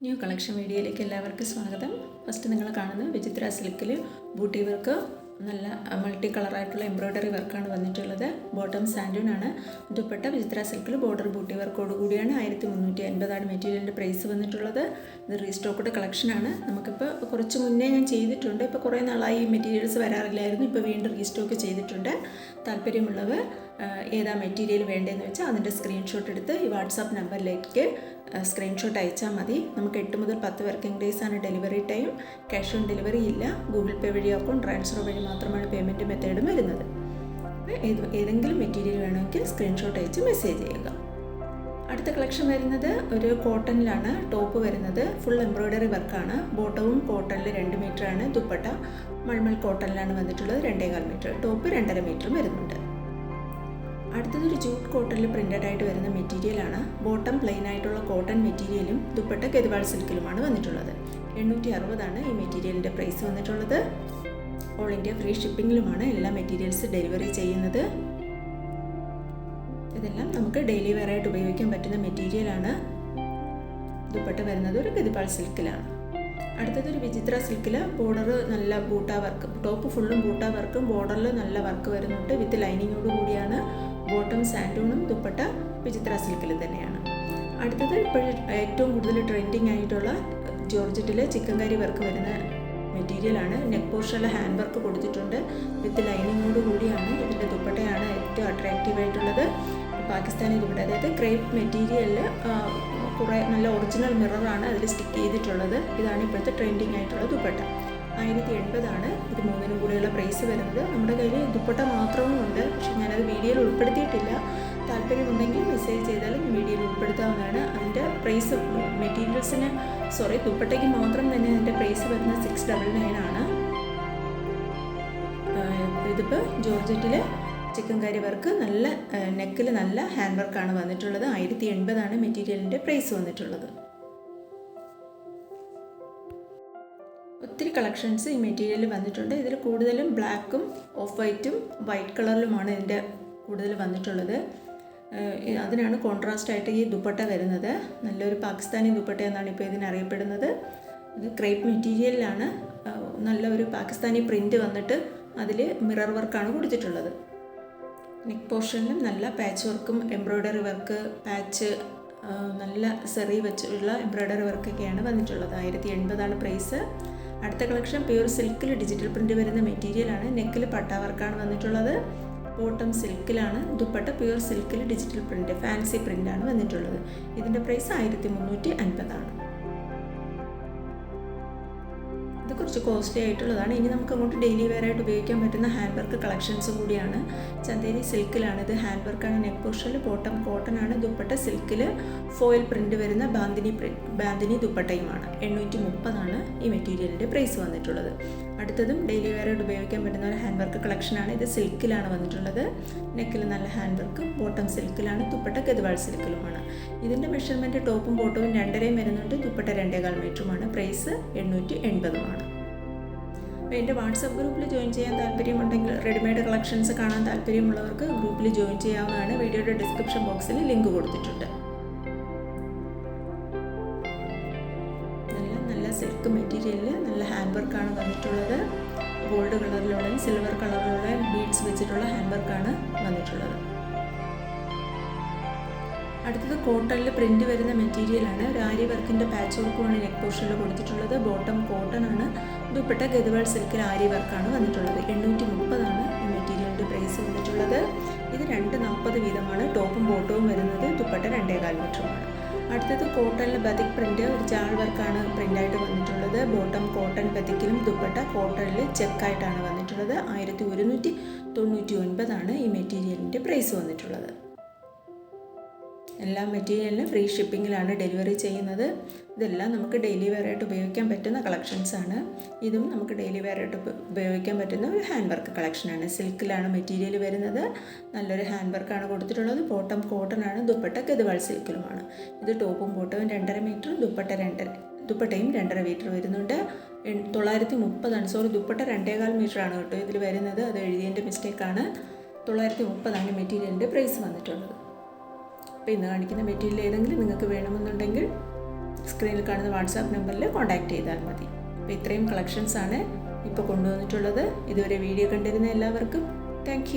New collection വീഡിയോയിലേക്ക് എല്ലാവർക്കും സ്വാഗതം. ഫസ്റ്റ് നിങ്ങൾ കാണുന്നത് വിചിത്ര സിൽക്കിൽ ബൂട്ടി വർക്ക് നല്ല മൾട്ടി കളറായിട്ടുള്ള എംബ്രോയ്ഡറി വർക്കാണ് വന്നിട്ടുള്ളത്. ബോട്ടം സാൻഡൂൺ ആണ്. ദുപ്പട്ട വിചിത്ര സിൽക്കിൽ ബോർഡർ ബൂട്ടി വർക്കോട് കൂടിയാണ്. ആയിരത്തി മുന്നൂറ്റി അൻപതാണ് മെറ്റീരിയലിന്റെ പ്രൈസ് വന്നിട്ടുള്ളത്. ഇത് റീസ്റ്റോക്ക്ഡ് കളക്ഷനാണ് നമുക്കിപ്പോൾ കുറച്ച് മുന്നേ ഞാൻ ചെയ്തിട്ടുണ്ട്. ഇപ്പോൾ കുറേ നാളായി ഈ മെറ്റീരിയൽസ് വരാറില്ലായിരുന്നു. ഇപ്പോൾ വീണ്ടും റീസ്റ്റോക്ക് ചെയ്തിട്ടുണ്ട്. താല്പര്യമുള്ളവർ ഏതാ മെറ്റീരിയൽ വേണ്ടതെന്ന് വെച്ചാൽ അതിന്റെ സ്ക്രീൻഷോട്ട് എടുത്ത് ഈ വാട്സാപ്പ് നമ്പറിലേക്ക് സ്ക്രീൻഷോട്ട് അയച്ചാൽ മതി. നമുക്ക് എട്ട് മുതൽ പത്ത് working ഡേയ്സാണ് delivery time cash on delivery ഇല്ല. ഗൂഗിൾ പേ വഴിയോ അക്കൗണ്ട് ട്രാൻസ്ഫർ വഴി മാത്രമാണ് പേയ്മെന്റ് മെത്തേഡും വരുന്നത്. ഏതെങ്കിലും മെറ്റീരിയൽ വേണമെങ്കിൽ സ്ക്രീൻഷോട്ട് അയച്ച് മെസ്സേജ് ചെയ്യുക. അടുത്ത കളക്ഷൻ വരുന്നത് ഒരു കോട്ടണിലാണ് ടോപ്പ് വരുന്നത് ഫുൾ എംബ്രോയ്ഡറി വർക്കാണ് ബോട്ടവും കോട്ടണിൽ രണ്ട് ആണ്, ദുപ്പട്ട മൾമൽ കോട്ടണിലാണ് വന്നിട്ടുള്ളത് രണ്ടേകാൽ മീറ്റർ ടോപ്പ് രണ്ടര മീറ്ററും വരുന്നുണ്ട്. അടുത്തത് ഒരു ജൂട്ട് കോട്ടണിൽ പ്രിന്റഡ് ആയിട്ട് വരുന്ന മെറ്റീരിയലാണ് ബോട്ടം പ്ലെയിൻ ആയിട്ടുള്ള കോട്ടൺ മെറ്റീരിയലും ദുപ്പട്ട കെതുവാൾ സിൽക്കിലുമാണ് വന്നിട്ടുള്ളത്. എണ്ണൂറ്റി അറുപതാണ് ഈ മെറ്റീരിയലിന്റെ പ്രൈസ് വന്നിട്ടുള്ളത്. ഓൾ ഇന്ത്യ ഫ്രീ ഷിപ്പിങ്ങിലുമാണ് എല്ലാ മെറ്റീരിയൽസ് ഡെലിവറി ചെയ്യുന്നത്. ഇതെല്ലാം നമുക്ക് ഡെയിലി വെയർ ആയിട്ട് ഉപയോഗിക്കാൻ പറ്റുന്ന മെറ്റീരിയലാണ് ദുപ്പട്ട വരുന്നത് ഒരു ഗതിപാൾ സിൽക്കിലാണ് അടുത്തത് ഒരു വിചിത്ര സിൽക്കിൽ ബോർഡർ നല്ല ബൂട്ട വർക്ക് ടോപ്പ് ഫുള്ളും ബൂട്ട വർക്കും ബോർഡറിൽ നല്ല വർക്ക് വരുന്നുണ്ട് വിത്ത് ലൈനിങ്ങോട് കൂടിയാണ്. ബോട്ടം സാൻഡൂണും ദുപ്പട്ട വിചിത്ര സിൽക്കിൽ തന്നെയാണ്. അടുത്തത് ഇപ്പോൾ ഏറ്റവും കൂടുതൽ ട്രെൻഡിങ് ആയിട്ടുള്ള ജോർജറ്റിൽ ചിക്കൻ കറി വർക്ക് വരുന്ന മെറ്റീരിയലാണ്. നെക്ക് പോർഷനിൽ ഹാൻഡ് വർക്ക് കൊടുത്തിട്ടുണ്ട്. വിത്ത് ലൈനിങ്ങോട് കൂടിയാണ് ഇതിന്റെ ദുപ്പട്ടയാണ് ഏറ്റവും അട്രാക്റ്റീവ് ആയിട്ടുള്ളത് പാകിസ്ഥാനി ദുപ്പട്ട അതായത് ക്രേപ്പ് മെറ്റീരിയലിൽ കുറേ നല്ല ഒറിജിനൽ മിററാണ് അതിൽ സ്റ്റിക്ക് ചെയ്തിട്ടുള്ളത്. ഇതാണ് ഇപ്പോഴത്തെ ട്രെൻഡിങ് ആയിട്ടുള്ള ദുപ്പട്ട. ആയിരത്തി എൺപതാണ് ഇത് മൂന്നിനും കൂടെയുള്ള പ്രൈസ് വരുന്നത്. നമ്മുടെ കയ്യിൽ ദുപ്പട്ട മാത്രവും ഉണ്ട് പക്ഷെ ഞാനത് വീഡിയോയിൽ ഉൾപ്പെടുത്തിയിട്ടില്ല. താല്പര്യമുണ്ടെങ്കിൽ മെസ്സേജ് ചെയ്താലും വീഡിയോയിൽ ഉൾപ്പെടുത്താവുന്നതാണ്. അതിന്റെ പ്രൈസ് മെറ്റീരിയൽസിന് സോറി ദുപ്പട്ടയ്ക്ക് മാത്രം തന്നെ ഇതിന്റെ പ്രൈസ് വരുന്നത് സിക്സ് ഡബിൾ നയൻ ആണ്. ഇതിപ്പോൾ ജോർജറ്റിൽ ചിക്കൻ കറി വർക്ക് നല്ല നെക്കിൽ നല്ല ഹാൻഡ് വർക്കാണ് വന്നിട്ടുള്ളത്. ആയിരത്തി എൺപതാണ് മെറ്റീരിയലിന്റെ പ്രൈസ് വന്നിട്ടുള്ളത്. ഒത്തിരി കളക്ഷൻസ് ഈ മെറ്റീരിയലിൽ വന്നിട്ടുണ്ട്. ഇതിൽ കൂടുതലും ബ്ലാക്കും ഓഫ് വൈറ്റും വൈറ്റ് കളറിലുമാണ് ഇതിന്റെ കൂടുതൽ വന്നിട്ടുള്ളത്. അതിനാണ് കോൺട്രാസ്റ്റ് ആയിട്ട് ഈ ദുപ്പട്ട വരുന്നത്. നല്ലൊരു പാകിസ്ഥാനി ദുപ്പട്ട എന്നാണ് ഇപ്പോൾ ഇതിനറിയപ്പെടുന്നത് ഇത് ക്രേപ്പ് മെറ്റീരിയലിലാണ് നല്ലൊരു പാകിസ്ഥാനി പ്രിന്റ് വന്നിട്ട് അതിൽ മിറർ വർക്കാണ് കൊടുത്തിട്ടുള്ളത്. നെക്ക് പോർഷനിലും നല്ല പാച്ച് വർക്കും എംബ്രോയ്ഡറി വർക്ക് പാച്ച് നല്ല സെറി വെച്ചുള്ള എംബ്രോയ്ഡറി വർക്കൊക്കെയാണ് വന്നിട്ടുള്ളത്. ആയിരത്തി എൺപതാണ് പ്രൈസ് അടുത്ത കളക്ഷൻ പ്യുവർ സിൽക്കിൽ ഡിജിറ്റൽ പ്രിന്റ് വരുന്ന മെറ്റീരിയലാണ് നെക്കിൽ പട്ട വർക്കാണ് വന്നിട്ടുള്ളത്. ബോട്ടം സിൽക്കിലാണ് ദുപ്പട്ട പ്യൂർ സിൽക്കിൽ ഡിജിറ്റൽ പ്രിന്റ് ഫാൻസി പ്രിന്റാണ് വന്നിട്ടുള്ളത്. ഇതിന്റെ പ്രൈസ് ആയിരത്തി മുന്നൂറ്റി അൻപതാണ്. ഇത് കുറച്ച് കോസ്റ്റ്ലി ആയിട്ടുള്ളതാണ്. ഇനി നമുക്ക് അങ്ങോട്ട് ഡെയിലി വെയർ ആയിട്ട് ഉപയോഗിക്കാൻ പറ്റുന്ന ഹാൻഡ് വർക്ക് കളക്ഷൻസും കൂടിയാണ്. ചന്തേരി സിൽക്കിലാണ് ഇത്. ഹാൻഡ് വർക്കാണ് നെക്ക് പോർഷനിൽ ബോട്ടം കോട്ടൺ ആണ് ദുപ്പട്ട സിൽക്കിൽ ഫോയിൽ പ്രിന്റ് വരുന്ന ബാന്തിനി ബാന്തിനി ദുപ്പട്ടയുമാണ് എണ്ണൂറ്റി മുപ്പതാണ് ഈ മെറ്റീരിയലിന്റെ പ്രൈസ് വന്നിട്ടുള്ളത്. അടുത്തതും ഡെയിലി വെയർ ആയിട്ട് ഉപയോഗിക്കാൻ പറ്റുന്ന ഒരു ഹാൻഡ് വർക്ക് കളക്ഷനാണ് ഇത് സിൽക്കിലാണ് വന്നിട്ടുള്ളത്. നെക്കിൽ നല്ല ഹാൻഡ് വർക്കും ബോട്ടം സിൽക്കിലാണ് ദുപ്പട്ട കെതുവാൾ സിൽക്കിലുമാണ്. ഇതിന്റെ മെഷർമെന്റ് ടോപ്പും ബോട്ടവും രണ്ടരയും വരുന്നുണ്ട്. ദുപ്പട്ട രണ്ടേകാൽ മീറ്ററുമാണ് പ്രൈസ് എണ്ണൂറ്റി എൺപതുമാണ്. അപ്പോൾ എന്റെ വാട്സപ്പ് ഗ്രൂപ്പിൽ ജോയിൻ ചെയ്യാൻ താല്പര്യമുണ്ടെങ്കിൽ റെഡിമെയ്ഡ് കളക്ഷൻസ് കാണാൻ താല്പര്യമുള്ളവർക്ക് ഗ്രൂപ്പിൽ ജോയിൻ ചെയ്യാവുന്നതാണ്. വീഡിയോയുടെ ഡിസ്ക്രിപ്ഷൻ ബോക്സിൽ ലിങ്ക് കൊടുത്തിട്ടുണ്ട്. നല്ല നല്ല സിൽക്ക് മെറ്റീരിയലിൽ നല്ല ഹാൻഡ് വർക്കാണ് വന്നിട്ടുള്ളത്. ഗോൾഡ് കളറിലുള്ള സിൽവർ കളറിലുള്ള ബീഡ്സ് വെച്ചിട്ടുള്ള ഹാൻഡ് വർക്കാണ് വന്നിട്ടുള്ളത്. അടുത്തത് കോട്ടണിൽ പ്രിന്റ് വരുന്ന മെറ്റീരിയലാണ് ഒരു ആരി വർക്കിന്റെ പാച്ച് വർക്കുമാണ് നെക്ക് പോർഷനിൽ കൊടുത്തിട്ടുള്ളത്. ബോട്ടം കോട്ടൺ ആണ്. ദുപ്പട്ട ഗതുവാൾ സിൽക്കിൽ ആരി വർക്കാണ് വന്നിട്ടുള്ളത്. എണ്ണൂറ്റി മുപ്പതാണ് ഈ മെറ്റീരിയലിന്റെ പ്രൈസ് വന്നിട്ടുള്ളത്. ഇത് രണ്ട് നാൽപ്പത് വീതമാണ്. ടോപ്പും ബോട്ടവും വരുന്നത് ദുപ്പട്ട രണ്ടേകാൽ മീറ്ററുമാണ് അടുത്തത് കോട്ടണിൽ ബതിക് പ്രിന്റ് ഒരു ചാൾ വർക്കാണ് പ്രിന്റായിട്ട് വന്നിട്ടുള്ളത്. ബോട്ടം കോട്ടൺ ബതിക്കിലും ദുപ്പട്ട കോട്ടണിൽ ചെക്കായിട്ടാണ് വന്നിട്ടുള്ളത്. ആയിരത്തി ഒരുന്നൂറ്റി തൊണ്ണൂറ്റി ഒൻപതാണ് ഈ മെറ്റീരിയലിന്റെ പ്രൈസ് വന്നിട്ടുള്ളത്. എല്ലാ മെറ്റീരിയലിനും ഫ്രീ ഷിപ്പിങ്ങിലാണ് ഡെലിവറി ചെയ്യുന്നത്. ഇതെല്ലാം നമുക്ക് ഡെയിലി വെയർ ആയിട്ട് ഉപയോഗിക്കാൻ പറ്റുന്ന കളക്ഷൻസ് ആണ്. ഇതും നമുക്ക് ഡെയിലി വെയർ ആയിട്ട് ഉപയോഗിക്കാൻ പറ്റുന്ന ഒരു ഹാൻഡ് വർക്ക് കളക്ഷനാണ് സിൽക്കിലാണ് മെറ്റീരിയൽ വരുന്നത്. നല്ലൊരു ഹാൻഡ് വർക്കാണ് കൊടുത്തിട്ടുള്ളത്. ബോട്ടം കോട്ടൺ ആണ്. ദുപ്പട്ട ഗദ്വാൾ സിൽക്കിലുമാണ് ഇത് ടോപ്പും ബോട്ടവും രണ്ടര മീറ്ററും ദുപ്പട്ട രണ്ടര ദുപ്പട്ടയും രണ്ടര മീറ്റർ വരുന്നുണ്ട്. തൊള്ളായിരത്തി മുപ്പതാണ് സോറി ദുപ്പട്ട രണ്ടേകാൽ മീറ്റർ ആണ് കേട്ടോ ഇതിൽ വരുന്നത്. അത് എഴുതിയതിന്റെ മിസ്റ്റേക്കാണ് തൊള്ളായിരത്തി മുപ്പതാണ് മെറ്റീരിയലിന്റെ പ്രൈസ് വന്നിട്ടുള്ളത്. അപ്പോൾ ഇന്ന് കാണിക്കുന്ന മെറ്റീരിയൽ ഏതെങ്കിലും നിങ്ങൾക്ക് വേണമെന്നുണ്ടെങ്കിൽ സ്ക്രീനിൽ കാണുന്ന വാട്സാപ്പ് നമ്പറിൽ കോൺടാക്റ്റ് ചെയ്താൽ മതി. അപ്പോൾ ഇത്രയും കളക്ഷൻസാണ് ഇപ്പോൾ കൊണ്ടുവന്നിട്ടുള്ളത്. ഇതുവരെ വീഡിയോ കണ്ടിരുന്ന എല്ലാവർക്കും താങ്ക്